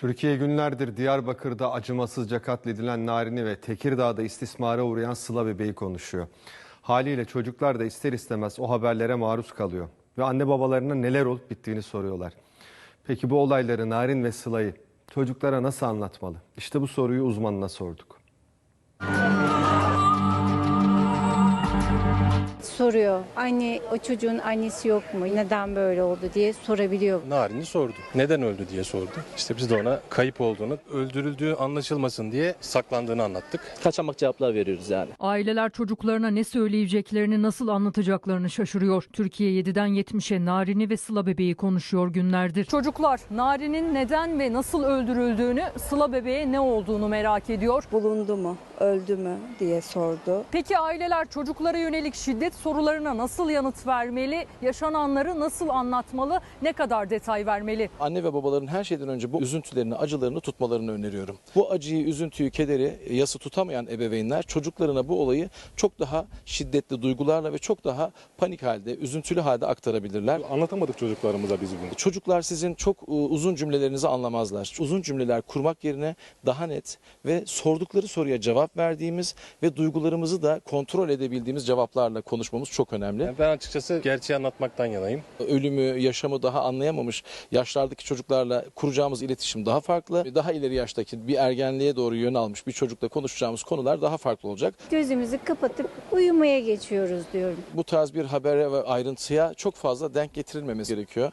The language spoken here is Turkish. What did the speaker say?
Türkiye günlerdir Diyarbakır'da acımasızca katledilen Narin'i ve Tekirdağ'da istismara uğrayan Sıla bebeği konuşuyor. Haliyle çocuklar da ister istemez o haberlere maruz kalıyor ve anne babalarına neler olup bittiğini soruyorlar. Peki bu olayları Narin ve Sıla'yı çocuklara nasıl anlatmalı? İşte bu soruyu uzmanına sorduk. Soruyor. Anne o çocuğun annesi yok mu? Neden böyle oldu diye sorabiliyor. Narin'i sordu. Neden öldü diye sordu. İşte biz de ona kayıp olduğunu, öldürüldüğü anlaşılmasın diye saklandığını anlattık. kaçamak cevaplar veriyoruz yani. Aileler çocuklarına ne söyleyeceklerini, nasıl anlatacaklarını şaşırıyor. Türkiye 7'den 70'e Narin'i ve Sıla bebeği konuşuyor günlerdir. Çocuklar Narin'in neden ve nasıl öldürüldüğünü, Sıla bebeğe ne olduğunu merak ediyor. bulundu mu, öldü mü diye sordu. Peki aileler çocuklara yönelik şiddet sorularına nasıl yanıt vermeli, yaşananları nasıl anlatmalı, ne kadar detay vermeli? Anne ve babaların her şeyden önce bu üzüntülerini, acılarını tutmalarını öneriyorum. Bu acıyı, üzüntüyü, kederi, yası tutamayan ebeveynler çocuklarına bu olayı çok daha şiddetli duygularla ve çok daha panik halde, üzüntülü halde aktarabilirler. Anlatamadık çocuklarımıza biz bunu. Çocuklar sizin çok e, uzun cümlelerinizi anlamazlar. Uzun cümleler kurmak yerine daha net ve sordukları soruya cevap verdiğimiz ve duygularımızı da kontrol edebildiğimiz cevaplarla konuşmamız çok önemli. Yani ben açıkçası gerçeği anlatmaktan yanayım. ölümü, yaşamı daha anlayamamış yaşlardaki çocuklarla kuracağımız iletişim daha farklı. Daha ileri yaştaki bir ergenliğe doğru yön almış bir çocukla konuşacağımız konular daha farklı olacak. Gözümüzü kapatıp uyumaya geçiyoruz diyorum. Bu tarz bir habere ve ayrıntıya çok fazla denk getirilmemiz gerekiyor.